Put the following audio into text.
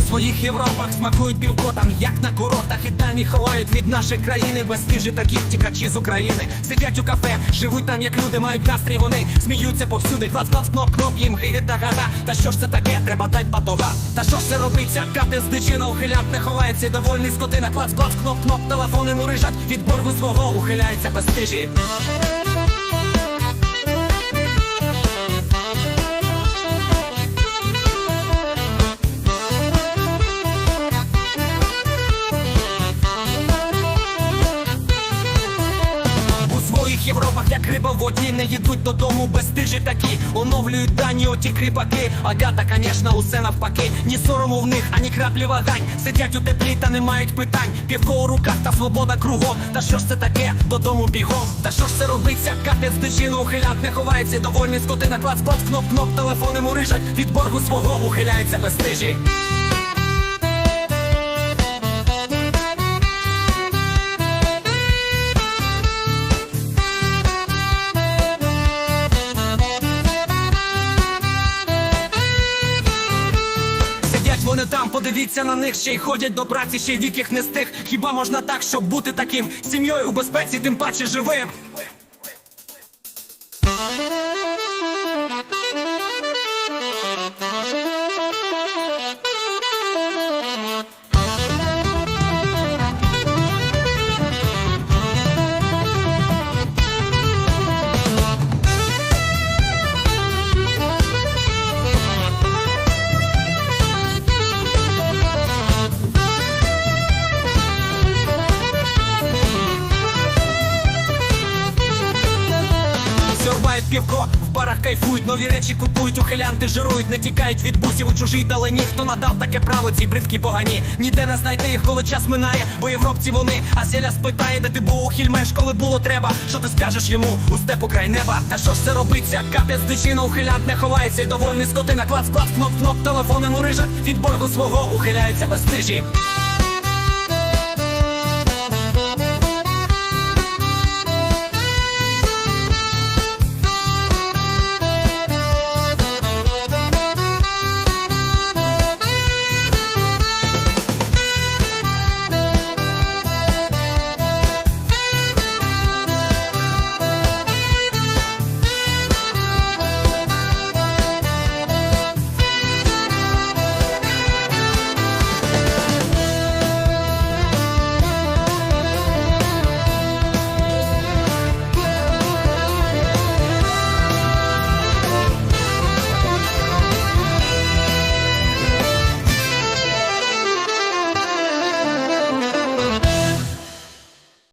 світі своїх Європах смакують білкотам, як на курортах і їх ховають від нашої країни безстижі такі втікачі з України. Сидять у кафе, живуть там, як люди, мають настрій вони сміються повсюди, клац, клац, кноп, кноп, їм гріє та гада. Та що ж це таке? Треба дать батога. Та що ж це робиться? Кати з дичина ухилянт не ховається, довольний скотина, клац, клац, кноп, кноп, телефони мурижать, від боргу свого ухиляється безстижі. У Воді, не їдуть додому безстижі такі, оновлюють дані оті кріпаки. Агата, конечно, усе навпаки. Ні сорому в них, ані краплі вагань. Сидять у теплі та не мають питань. Півко у руках та свобода кругом. Та що ж це таке? Додому бігом. Та що ж це робиться? Капець дичину ухилянт не ховається. Довольний скотина, клац, клац, кноп, кноп, телефони мурижать. Від боргу свого ухиляється безстижі. Сидять вони там, подивіться на них, ще й ходять до праці, ще й вік їх не стих. Хіба можна так, щоб бути таким сім'єю у безпеці, тим паче живим? Півко, в барах кайфують, нові речі купують, ухилянти жирують, не тікають від бусів у чужій далині. Хто надав таке право цій бридкій погані? Ніде не знайти їх, коли час минає, бо європці вони, а селя спитає, де ти був у хільмеш, коли було треба. Що ти скажеш йому у степу край неба? Та що ж це робиться? Капець дичина, ухилянт не ховається, й довольний скотина, клац, клац, кноп, кноп, телефони мурижа, від боргу свого ухиляється безстижі.